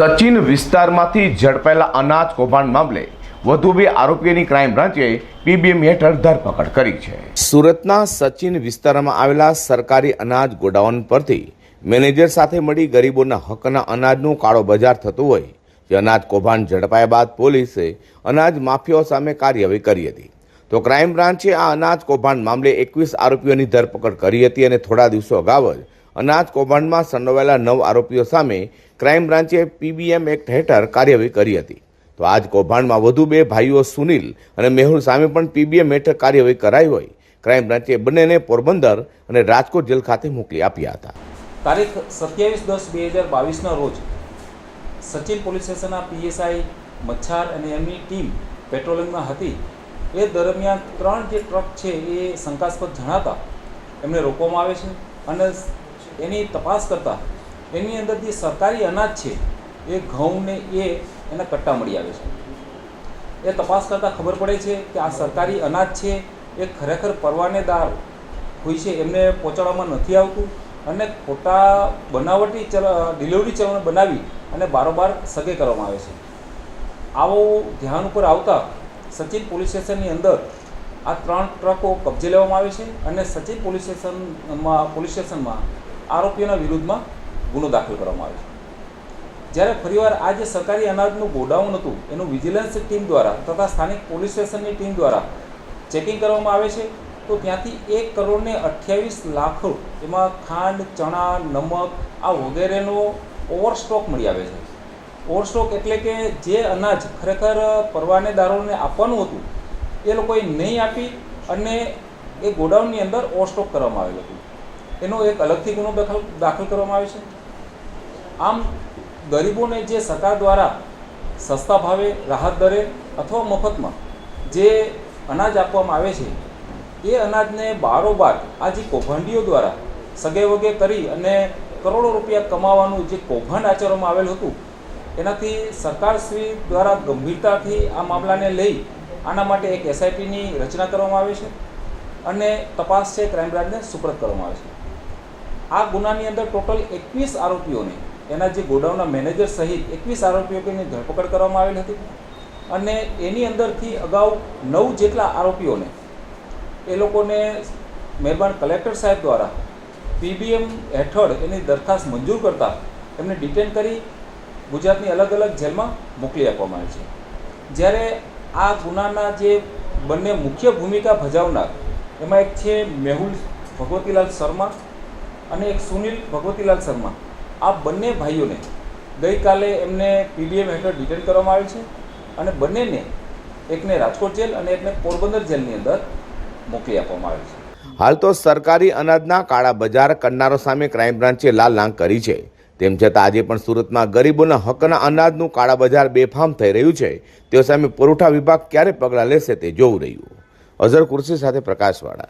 સચિન વિસ્તારમાંથી ઝડપાયેલા અનાજ કૌભાંડ મામલે વધુ બે આરોપીઓની ક્રાઇમ બ્રાન્ચે પીબીએમ હેઠળ ધરપકડ કરી છે. સુરતના સચિન વિસ્તારમાં આવેલા સરકારી અનાજ ગોડાઉન પરથી મેનેજર સાથે મળી ગરીબોના હકના અનાજનું કાળો બજાર થતું હોય, જે અનાજ કૌભાંડ ઝડપાયા બાદ પોલીસે અનાજ માફિયાઓ સામે કાર્યવાહી કરી હતી. તો ક્રાઇમ બ્રાન્ચે આ અનાજ કૌભાંડ મામલે એકવીસ આરોપીઓની ધરપકડ કરી હતી અને થોડા દિવસો અગાઉ જ અનાજ કૌભાંડમાં સંડોવાયેલા નવ આરોપીઓ સામે ક્રાઇમ બ્રાન્ચે પીબીએમ એક્ટ હેઠળ કાર્યવાહી કરી હતી. તો આજ કૌભાંડમાં વધુ બે ભાઈઓ સુનિલ અને મેહુલ સામે પણ પીબીએમ હેઠળ કાર્યવાહી કરાઈ હોય, ક્રાઇમ બ્રાન્ચે બંનેને પોરબંદર અને રાજકોટ જેલ ખાતે મોકલી આપ્યા હતા. તારીખ સત્યાવીસ દસ બે હજાર બાવીસના રોજ સચિન પોલીસ સ્ટેશનના પીએસઆઈ મચ્છાર અને એમની ટીમ પેટ્રોલિંગમાં હતી. એ દરમિયાન ત્રણ જે ટ્રક છે એ શંકાસ્પદ જણાતા એમને રોકવામાં આવે છે અને એની તપાસ કરતાં એની અંદર જે સરકારી અનાજ છે, એ ઘઉં ને એ એના કટ્ટા મળી આવે છે. એ તપાસ કરતાં ખબર પડે છે કે આ સરકારી અનાજ છે, એ ખરેખર પરવાનેદાર હોય છે, એમને પહોંચાડવામાં નથી આવતું અને ખોટા બનાવટી ચલ, ડિલિવરી ચલણ બનાવી અને બારોબાર સગે કરવામાં આવે છે. આવું ધ્યાન ઉપર આવતા સચિન પોલીસ સ્ટેશનની અંદર આ ત્રણ ટ્રકો કબજે લેવામાં આવે છે અને સચિન પોલીસ સ્ટેશનમાં પોલીસ સ્ટેશનમાં આરોપીઓના વિરુદ્ધમાં ગુનો દાખલ કરવામાં આવે છે. જ્યારે ફરીવાર આ જે સરકારી અનાજનું ગોડાઉન હતું, એનું વિજિલન્સ ટીમ દ્વારા તથા સ્થાનિક પોલીસ સ્ટેશનની ટીમ દ્વારા ચેકિંગ કરવામાં આવે છે, તો ત્યાંથી એક કરોડ ને અઠ્યાવીસ લાખ એમાં ખાંડ, ચણા, નમક, આ વગેરેનો ઓવરસ્ટોક મળી આવે છે. ઓવરસ્ટોક એટલે કે જે અનાજ ખરેખર પરવાનેદારોને આપવાનું હતું, એ લોકોએ નહીં આપી અને એ ગોડાઉનની અંદર ઓવરસ્ટોક કરવામાં આવેલું હતું. એનો એક અલગથી ગુનો દાખલ દાખલ કરવામાં આવે છે. આમ ગરીબોને જે સરકાર દ્વારા સસ્તા ભાવે રાહત દરે અથવા મફતમાં જે અનાજ આપવામાં આવે છે, એ અનાજને બારોબાર આ જે કૌભાંડીઓ દ્વારા સગે વગે કરી અને કરોડો રૂપિયા કમાવાનું જે કૌભાંડ આચરવામાં આવેલું હતું, એનાથી સરકારશ્રી દ્વારા ગંભીરતાથી આ મામલાને લઈ આના માટે એક એસઆઈટીની રચના કરવામાં આવે છે અને તપાસ છે, ક્રાઇમ બ્રાન્ચને સુપ્રત કરવામાં આવે છે. આ ગુનાની અંદર ટોટલ એકવીસ આરોપીઓને, એના જે ગોડાઉનના મેનેજર સહિત એકવીસ આરોપીઓની ધરપકડ કરવામાં આવેલી હતી. અને એની અંદરથી અગાઉ નવ જેટલા આરોપીઓને, એ લોકોને મહેરબાન કલેક્ટર સાહેબ દ્વારા પીબીએમ હેઠળ એની દરખાસ્ત મંજૂર કરતાં એમને ડિટેન કરી ગુજરાતની અલગ અલગ જેલમાં મોકલી આપવામાં આવી છે. જ્યારે આ ગુનાના જે બંને મુખ્ય ભૂમિકા ભજવનાર, એમાં એક છે મેહુલ ભગવતીલાલ શર્મા અને એક સુનિલ ભગવતીલાલ શર્મા. આ બંને ભાઈઓને ગઈકાલે એમને પીડીએમ હેઠળ ડિટેન કરવામાં આવ્યું છે અને બંનેને એકને રાજકોટ જેલ અને એકને પોરબંદર જેલની અંદર મોકલી આપવામાં આવ્યું છે. હાલ તો સરકારી અનાજના કાળા બજાર કરનારો સામે ક્રાઇમ બ્રાન્ચે લાલ લાંગ કરી છે. તેમ છતાં આજે પણ સુરતમાં ગરીબોના હકના અનાજનું કાળા બજાર બેફામ થઈ રહ્યું છે. તેઓ સામે પુરવઠા વિભાગ ક્યારે પગલાં લેશે તે જોવું રહ્યું. અઝર કુર્સી સાથે પ્રકાશવાળા.